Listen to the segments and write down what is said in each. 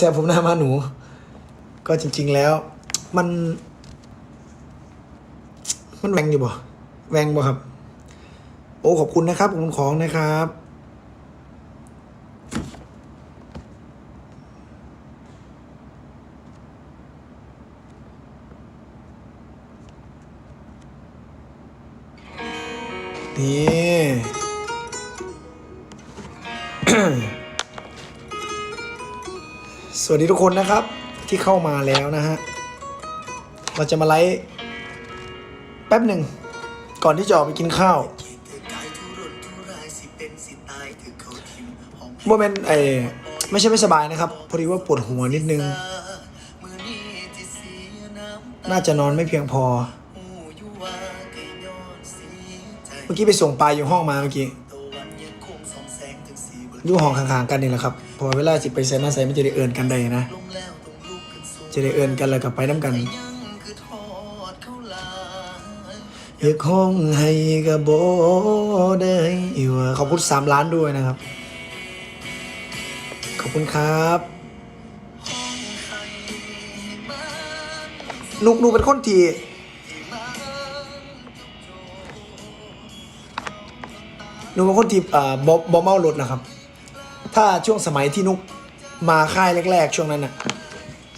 แซ่ผมหน้ามาหนู ก็จริง ๆแล้ว มัน มันแหวงอยู่บ่แหวงบ่ครับ โอ้ขอบคุณนะครับขอบคุณของนะครับนี่ วัสดีทุกคนนะครับที่เข้ามาแล้วนะฮะ เราจะมาไลฟ์แป๊บหนึ่ง ก่อนที่จะออกไปกินข้าวโมเมนต์ไอไม่ใช่ไม่สบายนะครับ พอดีว่าปวดหัวนิดนึง น่าจะนอนไม่เพียงพอ เมื่อกี้ไปส่งปลายอยู่ห้องมาเมื่อกี้อยู่ห้องข้างๆกันนี่แหละครับ พอเวลาสิไปใส่มาใส่มันจะได้เอินกันได้นะ จะได้เอินกันแล้วกับไปน้ำกันอยากห้องให้กับโบได้ว่าขอบคุณสามล้านด้วยนะครับ ขอบคุณครับ นุกนุกเป็นคนทีนุกเป็นคนที่เอ่อบอบอเมารถนะครับ ถ้าช่วงสมัยที่นุกมาค่ายแรก ๆ ช่วงนั้นน่ะ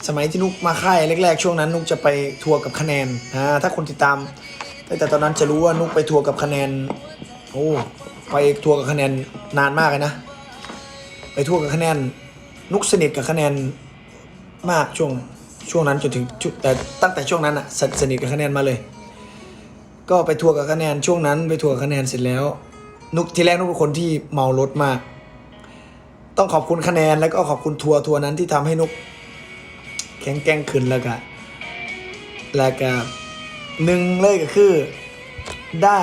สมัยที่นุกมาค่ายแรก ๆ ช่วงนั้น นุกจะไปทัวร์กับคะแนนอ่าถ้าคนติดตามตั้งแต่ตอนนั้นจะรู้ว่านุกไปทัวร์กับคะแนนโอ้ไปทัวร์กับคะแนนนานมากเลยนะ ไปทัวร์กับคะแนน นุกสนิทกับคะแนนมากช่วงช่วงนั้นจนถึงชุดแต่ตั้งแต่ช่วงนั้นอะสสนิทกับคะแนนมาเลย ก็ไปทัวร์กับคะแนนช่วงนั้นไปทัวร์กับคะแนนเสร็จแล้ว นุกทีแรกนุกเป็นคนที่เมารถมาก ต้องขอบคุณคะแนนแล้วก็ขอบคุณทัวร์ทัวร์นั้นที่ทำให้นุกแข็งแกร่งขึ้นแล้วก็แล้วก็หนึ่งเลยก็คือได้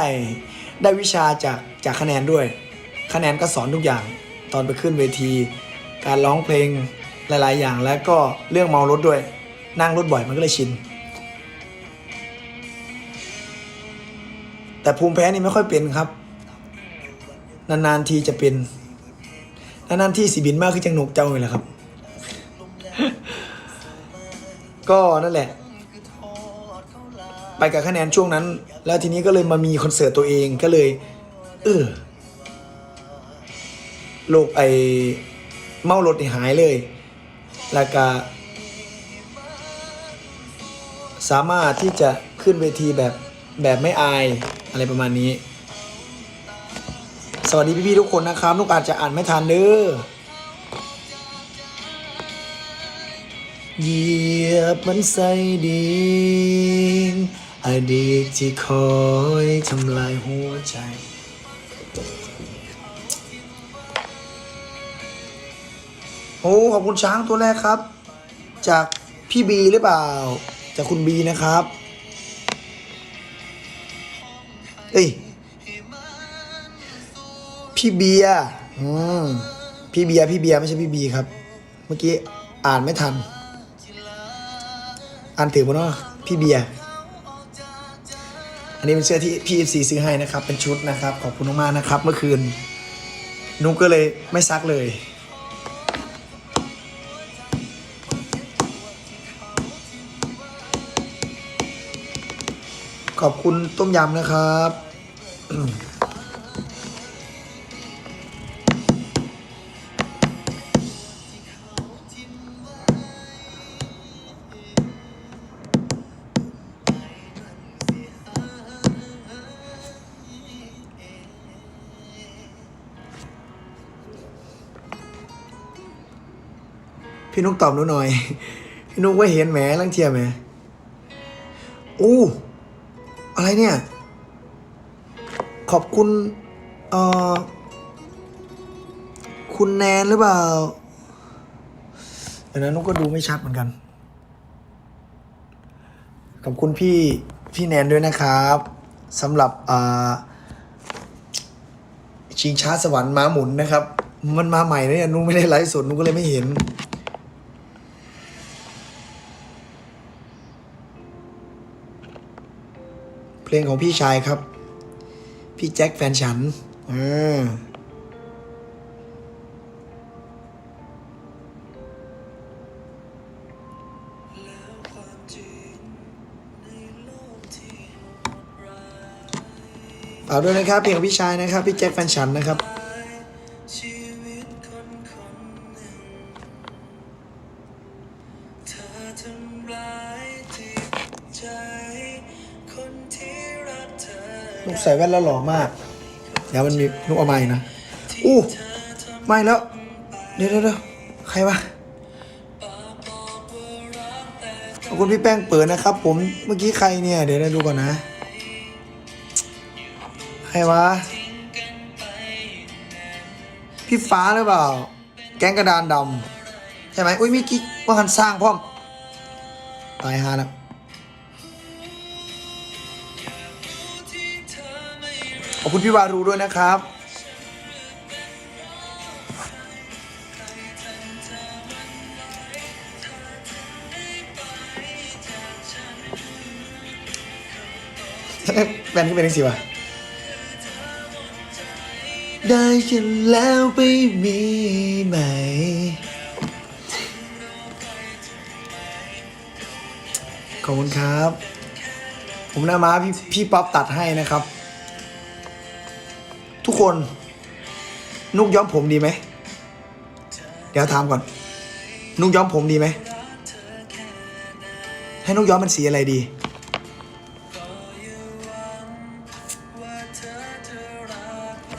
ได้วิชาจากจากคะแนนด้วย คะแนนก็สอนทุกอย่างตอนไปขึ้นเวที การร้องเพลงหลาย ๆ อย่างแล้วก็เรื่องเมารถด้วย นั่งรถบ่อยมันก็เลยชิน แต่ภูมิแพ้นี่ไม่ค่อยเป็นครับ นาน ๆ ทีจะเป็น นานๆที่สีบินมากคือจังหนกเจ้าเลยแหละครับ ก็นั่นแหละ ไปกับคะแนนช่วงนั้น แล้วทีนี้ก็เลยมามีคอนเสิร์ตตัวเองก็เลยเออโรคไอเมารถหายเลย แล้วก็สามารถที่จะขึ้นเวทีแบบแบบไม่อายอะไรประมาณนี้ สวัสดีพี่ๆทุกคนนะครับนุกอาจจะอ่านไม่ทันเด้อเหยียบมันใส่ดินอดีตที่คอยทำลายหัวใจ โอ้ขอบคุณช้างตัวแรกครับ จากพี่บีหรือเปล่า จากคุณบีนะครับ เอ้ย พี่เบียร์อืมพี่เบียร์พี่เบียร์ไม่ใช่พี่บีครับ เมื่อกี้อ่านไม่ทัน อ่านถือมาเนาะพี่เบียร์อันนี้เป็นเสื้อที่พี่เอฟซีซื้อให้นะครับ เป็นชุดนะครับ ขอบคุณมากๆนะครับ เมื่อคืน นุ๊กก็เลยไม่ซักเลย ขอบคุณต้มยำนะครับ พี่นุกตอบหนูหน่อย พี่นุกว่าเห็นแหมลังเทียมแหมอู้อะไรเนี่ย ขอบคุณเอ่อคุณแนนหรือเปล่าเดี๋ยวนะนุกก็ดูไม่ชัดเหมือนกัน ขอบคุณพี่พี่แนนด้วยนะครับสำหรับอ่าชิงช้าสวรรค์ม้าหมุนนะครับ มันมาใหม่นะเนี่ยนุกไม่ได้ไลฟ์สดนุกก็เลยไม่เห็น เพลงของพี่ชายครับ พี่แจ็คแฟนฉันอ่าฝากด้วยนะครับเพลงพี่ชายนะครับ พี่แจ็คแฟนฉันนะครับ ส่แว่นแล้วหล่อมาก เดี๋ยวมันมีลูกเอาไม้นะอู้ไม่แล้วเดี๋ยวเดี๋ยวเดี๋ยวใครวะขอบคุณพี่แป้งเปิดนะครับ ผมเมื่อกี้ใครเนี่ย เดี๋ยวเราดูก่อนนะ ใครวะ พี่ฟ้าหรือเปล่า แก๊งกระดานดำใช่ไหมอุ้ยมีกิ๊กว่ากันสร้างพร้อม ตายฮาแล้ว ขอบคุณพี่วารูด้วยนะครับแบนขึ้นเป็นยังสิวะได้ฉันแล้วไปมีไหมขอบคุณครับ ผมหน้าม้าพี่พี่ป๊อปตัดให้นะครับ ทุกคน นุกย้อมผมดีไหม เดี๋ยวถามก่อน นุกย้อมผมดีไหม ให้นุกย้อมเป็นสีอะไรดี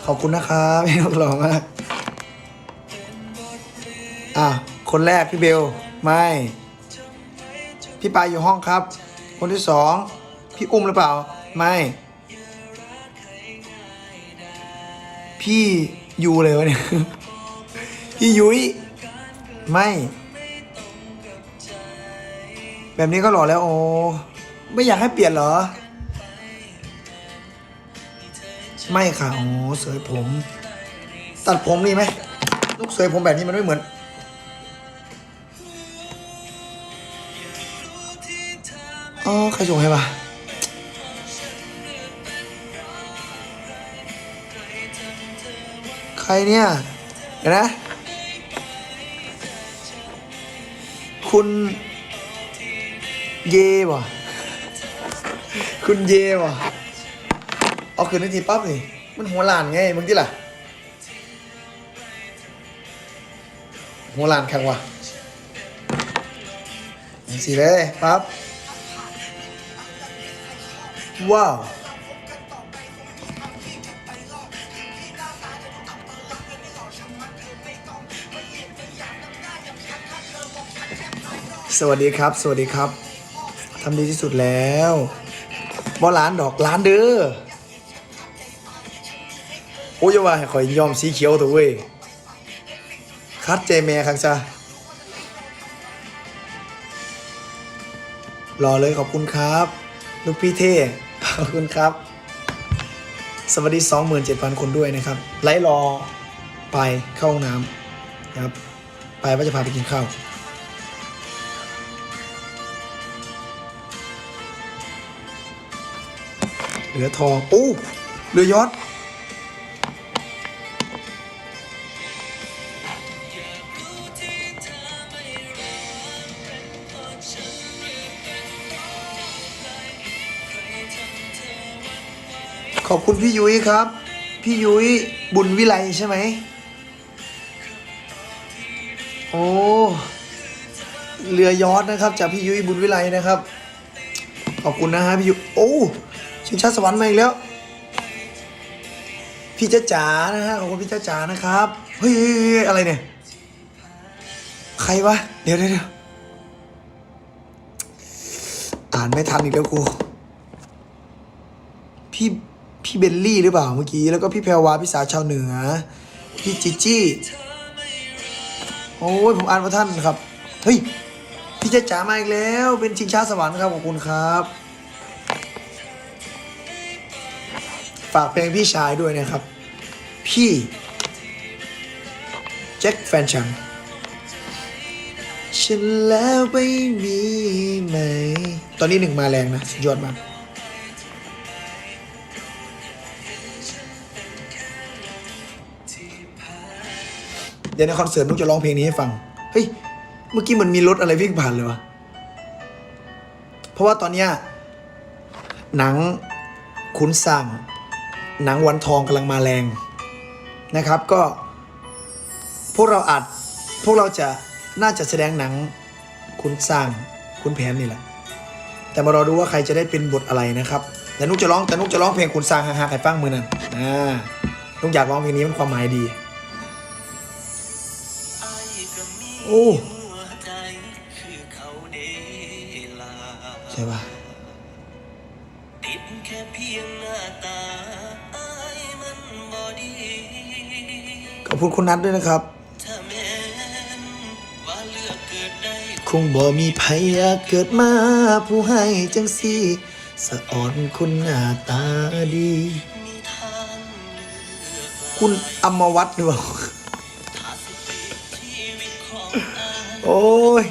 ขอบคุณนะครับพี่นุกหล่อมาก อะ คนแรกพี่เบล ไม่ พี่ปายอยู่ห้องครับ คนที่สอง พี่อุ้มหรือเปล่า ไม่ พี่ยูเลยวะเนี่ย พี่ยุ้ยไม่ แบบนี้ก็หล่อแล้วโอ้ไม่อยากให้เปลี่ยนเหรอ ไม่ค่ะโอ้เสยผม ตัดผมนี่ไหมลูกเสยผมแบบนี้มันไม่เหมือนอ๋อใครส่งให้ปะ รเนี่ยเดี๋ยวนะ คุณเยบ่ะคุณเยบ่ะเอาคืนนาทีปั๊บนี่มันหัวลานไงมึงที่ล่ะ หัวลานแข็งวะอย่างสิเลยปั๊บว้าว สวัสดีครับ สวัสดีครับทำดีที่สุดแล้วบ่ร้านดอกร้านเด้อโอ้ยย่าว่าข่อยยอมสีเขียวตัวเว้ยคัดเจแม่ครับจ้ะรอเลยขอบคุณครับ ลูกพี่เท่ขอบคุณครับ สวัสดี 27,000 คนด้วยนะครับ ไล่รอไปเข้าห้องน้ำนะครับ ไปว่าจะพาไปกินข้าว เหลือทองโอ้เหลือยอดขอบคุณพี่ยุ้ยครับ พี่ยุ้ยบุญวิไลใช่ไหม โอ้ เรือยอดนะครับ จากพี่ยุ้ยบุญวิไลนะครับ ขอบคุณนะฮะพี่ยุ้ยโอ้ ชิงชาติสวรรค์มาอีกแล้ว พี่จ้าจ๋านะฮะขอบคุณพี่จ้าจ๋านะครับ เฮ้ยอะไรเนี่ย ใครวะ เดี๋ยวเดี๋ยวอ่านไม่ทันอีกแล้วกู พี่พี่เบลลี่หรือเปล่าเมื่อกี้ แล้วก็พี่แพรวาพี่สาวชาวเหนือ พี่จิจี้โอ้ยผมอ่านว่าท่านครับ เฮ้ย พี่จะจ๋ามาอีกแล้ว เป็นชิงช้าสวรรค์ครับขอบคุณครับ ฝากเพลงพี่ชายด้วยนะครับ พี่แจ็คแฟนฉันฉันแล้วไม่มีไหม ตอนนี้หนึ่งมาแรงนะสุดยอดมากเดี๋ยวในคอนเสิร์ตนุกจะร้องเพลงนี้ให้ฟัง เฮ้ย เมื่อกี้มันมีรถอะไรวิ่งผ่านเลยวะ เพราะว่าตอนเนี้ยหนังขุนสั่ง หนังวันทองกำลังมาแรงนะครับก็ พวกเราอาจพวกเราจะน่าจะแสดงหนังขุนสร้างขุนแผนนี่แหละ แต่มารอดูว่าใครจะได้เป็นบทอะไรนะครับแต่นุกจะร้องแต่นุกจะร้องเพลงขุนสร้างฮ่าๆใครฟังมือนั่นอ่านุกอยากร้องเพลงนี้มันความหมายดี โอ้ใจคือเขาเดลาใช่ปะ ขอบคุณคุณนัทด้วยนะครับถ้าแม้นว่าเลือกเกิดได้คงบ่มีภัยอยากเกิดมาผู้ให้จังสีสะอ่อนคุณหน้าตาดีมีทางเลือกหลายคุณอมวัตหรือเปล่าถ้าสิเปรียบชีวิตของอายโอ้ย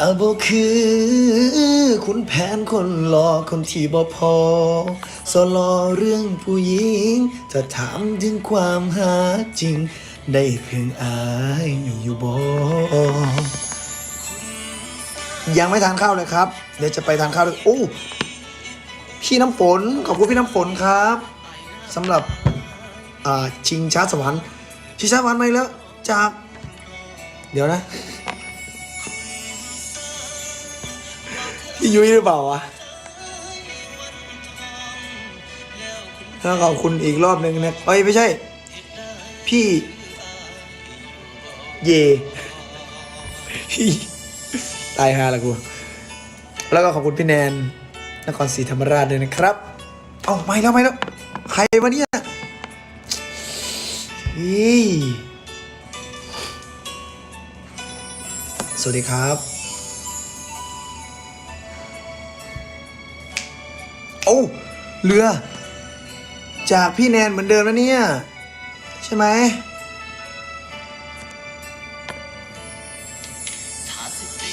ก็บ่คือคุณแผนคนหลอกคนที่บ่พอ สลอเรื่องผู้หญิง จะถามถึงความหาจริง ได้เพียงอายอยู่บ่ยังไม่ทานข้าวเลยครับ เดี๋ยวจะไปทานข้าวเลยโอ้พี่น้ำฝน ขอบคุณพี่น้ำฝนครับสำหรับชิงช้าสวรรค์ชิงช้าสวรรค์มาอีกแล้วจาก เดี๋ยวนะ พี่ยุ้ยหรือเปล่าวะแล้วขอบคุณอีกรอบหนึ่งนะเอ้ยไม่ใช่ พี่ เย ตายฮาละกู แล้วก็ขอบคุณพี่แนนนครศรีธรรมราชด้วยนะครับ เอ้าไม่แล้วไม่แล้ว ใครวะเนี่ยสวัสดีครับ อ้าเรือ จากพี่แนนเหมือนเดิมแล้วเนี่ย ใช่ไหม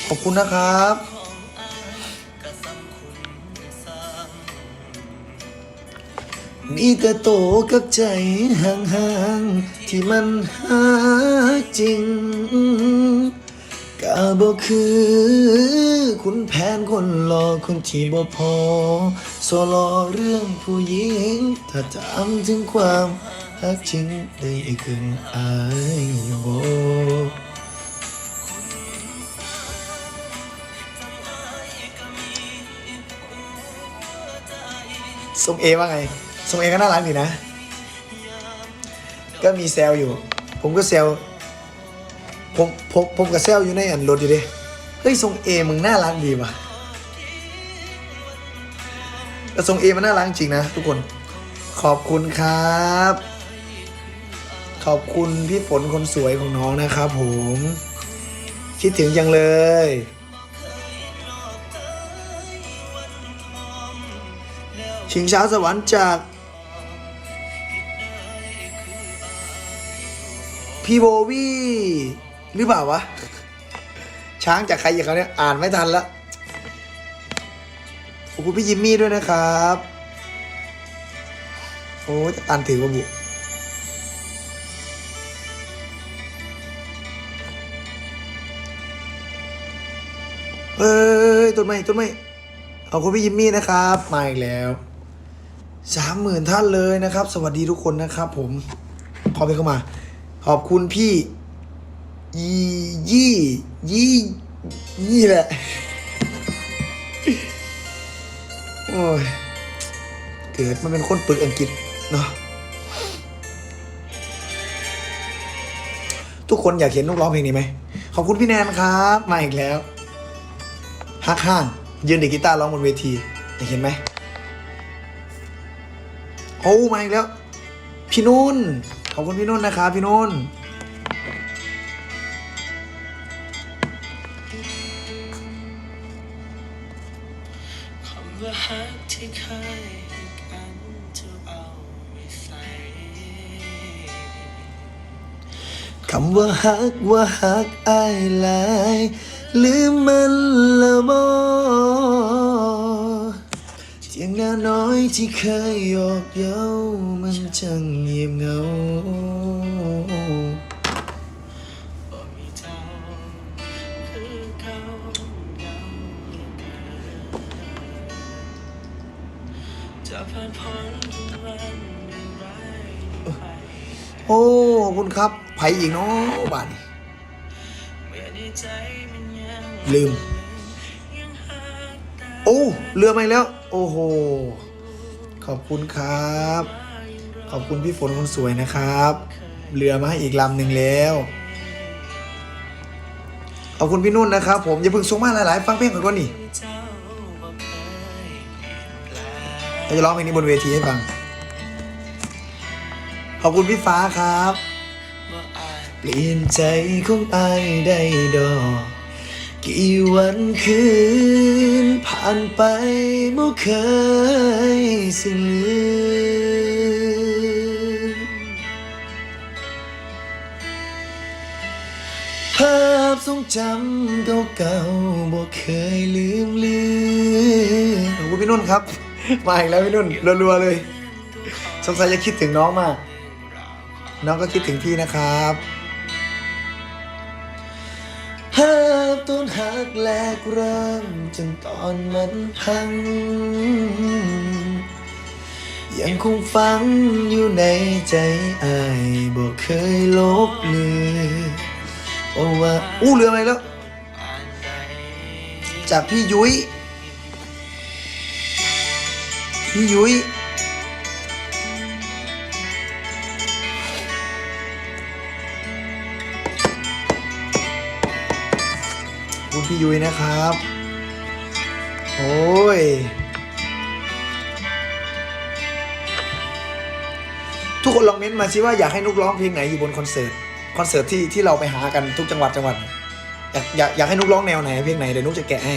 ขอบคุณนะครับ มีแต่โตกับใจห่างๆ ที่มันหาจริงก็บ่คือ คุณแผนคนหลอกคนที่บ่พอ โซโลเรื่องผู้หญิง ถ้าถามถึงความหักจริงได้กึ่งอายบ่ทรงเอว่าไงทรงเอก็น่ารักดีนะ ก็มีแซลอยู่ ผมก็แซลผมผมผมกับแซลอยู่ในอันรถอยู่ดิเฮ้ยทรงเอมึงน่ารักดีว่ะ แต่ทรงเอมันน่ารักจริงนะทุกคน ขอบคุณครับ ขอบคุณพี่ฝนคนสวยของน้องนะครับผม คิดถึงจังเลย ชิงช้าสวรรค์จาก พี่โบวี่หรือเปล่าวะ ช้างจากใครอย่างเขาเนี่ย อ่านไม่ทันละ คุณพี่ยิมมี่ด้วยนะครับ โอ้จะอ่านถือว่าบุเฮ้ยต้นไม้ต้นไม้ขอบคุณพี่ยิมมี่นะครับ มาอีกแล้วสามหมื่นท่านเลยนะครับ สวัสดีทุกคนนะครับ ผมขอไปเข้ามา ขอบคุณพี่ยี่ยี่ยี่ยี่แหละ โอ้ย เกิดมันเป็นคนปึกอังกฤษเนาะ ทุกคนอยากเห็นนุกร้องเพลงนี้ไหม ขอบคุณพี่แนนครับ มาอีกแล้วฮักห้าง ยืนดีกีตาร์ร้องบนเวที อยากเห็นไหม โอ้ มาอีกแล้ว พี่นุ่น ขอบคุณพี่นุ่นนะครับพี่นุ่น ว่าฮักว่าฮักอายหลายลืมมันละบ่เสียงนาน้อยที่เคยหยอกเย้ามันจังเงียบเหงาจะผ่านพ้นวันอย่างไป โอ้ขอบคุณครับ ผอีกเนาะบ้านลืม โอ้เรือมาแล้ว โอ้โห ขอบคุณครับ ขอบคุณพี่ฝนคนสวยนะครับ เรือมาให้อีกลำหนึ่งแล้วขอบคุณพี่นุ่นนะครับ ผมอย่าเพิ่งส่งมาหลายๆ ฟังเพลงก่อนก่อนนี่เจ้าบ่เคยเปลี่ยนแปลงเราจะร้องเพลงนี้บนเวทีให้ฟัง ขอบคุณพี่ฟ้าครับ ลี่ยนใจของอายได้ดอก กี่วันคืน ผ่านไปบ่เคยสิลืมภาพทรงจำเก่าๆบ่เคยลืมเลือนขอบคุณพี่นุ่นครับ มาอีกแล้วพี่นุ่นรัวๆเลย สงสัยจะคิดถึงน้องมาก น้องก็คิดถึงพี่นะครับ หักแรกเริ่มจนตอนมันพัง ยังคงฝังอยู่ในใจอายบอกเคยลบเลือนโอ้ว่าอู้เรืออะไรแล้ว จากพี่ยุ้ยพี่ยุ้ย พี่ยุ้ยนะครับ โอ้ย ทุกคนลองเม้นต์มาสิว่าอยากให้นุกร้องเพลงไหนอยู่บนคอนเสิร์ต คอนเสิร์ตที่ที่เราไปหากันทุกจังหวัดจังหวัด อยากอยากอยากให้นุกร้องแนวไหนเพลงไหนเดี๋ยวนุกจะแกะให้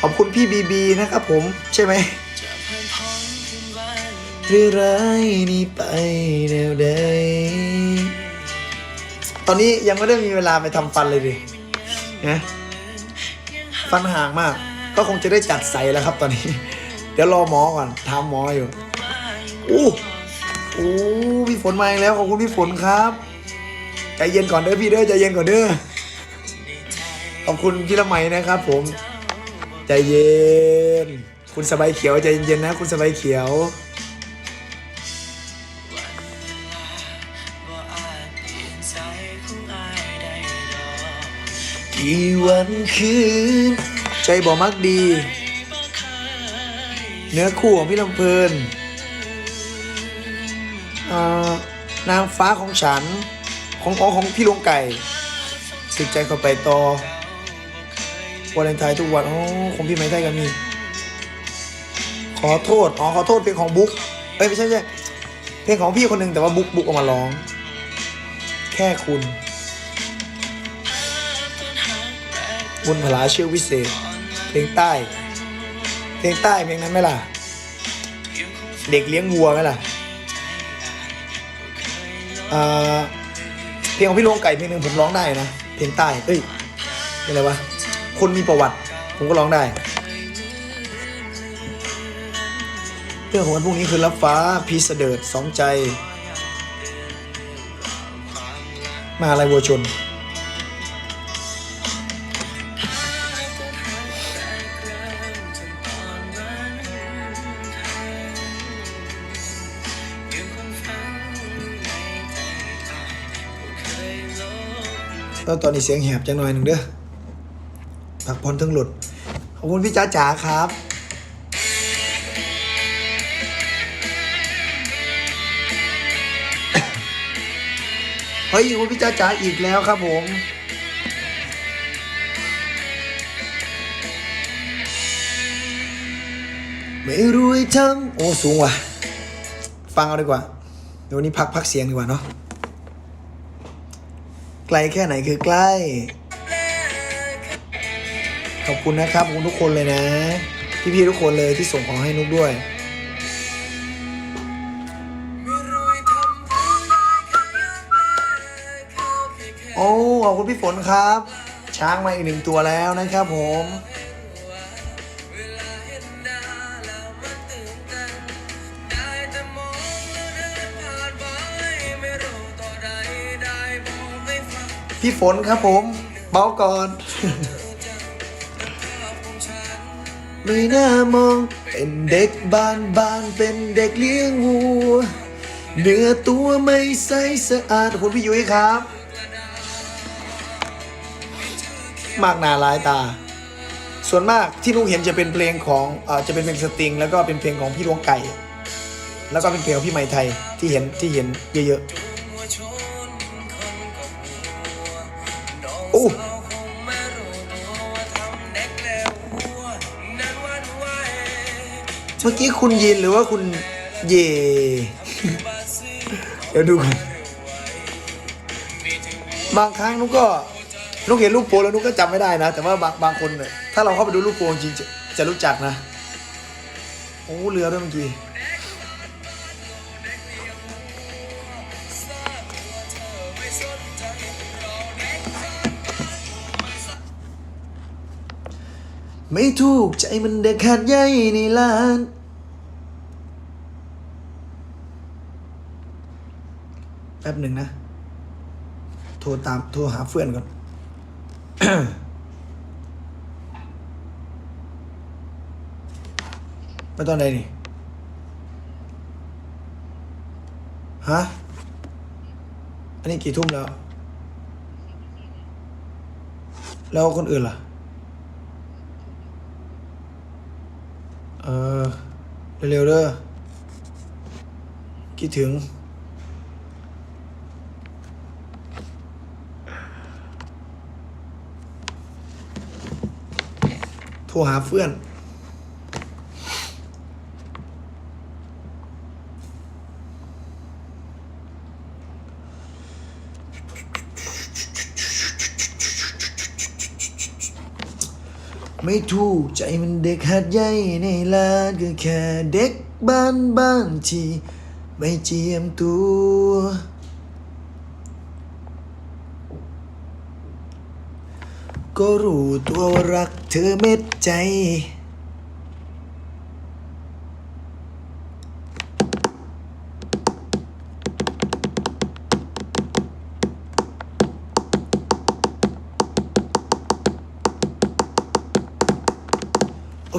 ขอบคุณพี่บีบีนะครับผมใช่ไหมจะผ่านพ้นทุกวันหรือร้ายนี้ไปแนวใดตอนนี้ยังไม่ได้มีเวลาไปทำฟันเลยดิ นะฟันห่างมาก ก็คงจะได้จัดใส่แล้วครับตอนนี้ เดี๋ยวรอหมอก่อนถามหมออยู่อู้อู้พี่ฝนมาอีกแล้วขอบคุณพี่ฝนครับใจเย็นก่อนเด้อพี่เด้อใจเย็นก่อนเด้อขอบคุณพี่ละไมนะครับ ผมใจเย็น คุณสบายเขียวใจเย็นๆนะ คุณสบายเขียว กี่วันคืน ใจบ่มักดี เนื้อคู่ของพี่ลำเพลินนางฟ้าของฉัน ของของของพี่ลงไก่สึกใจเข้าไปต่อวาเลนไทน์ทุกวันโอ้ของพี่ไม้ไทยก็มี ขอโทษ อ๋อ ขอโทษเพลงของบุ๊กเอ้ย ไม่ใช่ไม่ใช่เพลงของพี่คนหนึ่งแต่ว่าบุ๊กบุ๊กเอามาร้อง แค่คุณ บุญพลาเชื่อวิเศษ เพลงใต้ เพลงใต้เพลงนั้นไหมล่ะ เด็กเลี้ยงวัวไหมล่ะเพลงของพี่ลวงไก่เพลงหนึ่งผมร้องได้นะ เพลงใต้เอ้ยอะไรวะ คนมีประวัติ ผมก็ร้องได้ เรื่องของวันพรุ่งนี้คือรับฟ้าพีเสดิร์ดสองใจ มาอะไรวัวชน แล้วตอนนี้เสียงแหบจังหน่อยหนึ่งเด้อพักผ่อนทั้งหลุด ขอบคุณพี่จ้าจ๋าครับเฮ้ยคุณพี่จ้าจ๋าอีกแล้วครับผมไม่รู้ไอ้ทำโอ้ สูงว่ะ ฟังเอาดีกว่าเดี๋ยววันนี้พักพักเสียงดีกว่าเนาะ ไกลแค่ไหนคือใกล้ ขอบคุณนะครับคุณทุกคนเลยนะ พี่ๆทุกคนเลยที่ส่งของให้นุกด้วยไม่รู้ให้ทำเพื่อได้แค่อยากได้เขาแค่แค่โอ้ขอบคุณพี่ฝนครับ ช้างมาอีกหนึ่งตัวแล้วนะครับผม พี่ฝนครับผมเบาก่อนไม่น่ามองเป็นเด็กบ้านบ้านเป็นเด็กเลี้ยงวัวเนื้อตัวไม่ใสสะอาดคุณพี่ยุ้ยครับ มากหนาหลายตา ส่วนมากที่นุกเห็นจะเป็นเพลงของอจะเป็นเพลงสตริง แล้วก็เป็นเพลงของพี่ดวงไก่ แล้วก็เป็นเพลงของพี่ไหมไทยที่เห็นที่เห็นเยอะๆ เมื่อกี้คุณยินหรือว่าคุณเย เดี๋ยวดูก่อนบางครั้งนุกก็นุกเห็นรูปโปแล้วนุกก็จำไม่ได้นะ แต่ว่าบางบางคนเนี่ยถ้าเราเข้าไปดูรูปโปจริงจะจะรู้จักนะ โอ้เรือด้วยเมื่อกี้ ไม่ถูกใจมันเด็กขาดใหญ่ในร้าน แป๊บหนึ่งนะ โทรตาม โทรหาเพื่อนก่อนไม่ตอนไหนนี่ ฮะ อันนี้กี่ทุ่มแล้ว แล้วคนอื่นล่ะ ออเร็วๆเด้อคิดถึง โทรหาเพื่อน ไม่ถูกใจมันเด็กหัดใหญ่ในลานก็แค่เด็กบ้านบ้านที่ไม่เจียมตัว ก็รู้ตัวรักเธอเม็ดใจ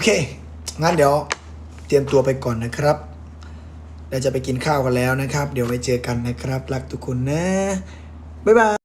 เค งั้นเดี๋ยวเตรียมตัวไปก่อนนะครับเราจะไปกินข้าวกันแล้วนะครับ เดี๋ยวไว้เจอกันนะครับ รักทุกคนนะ บ๊ายบาย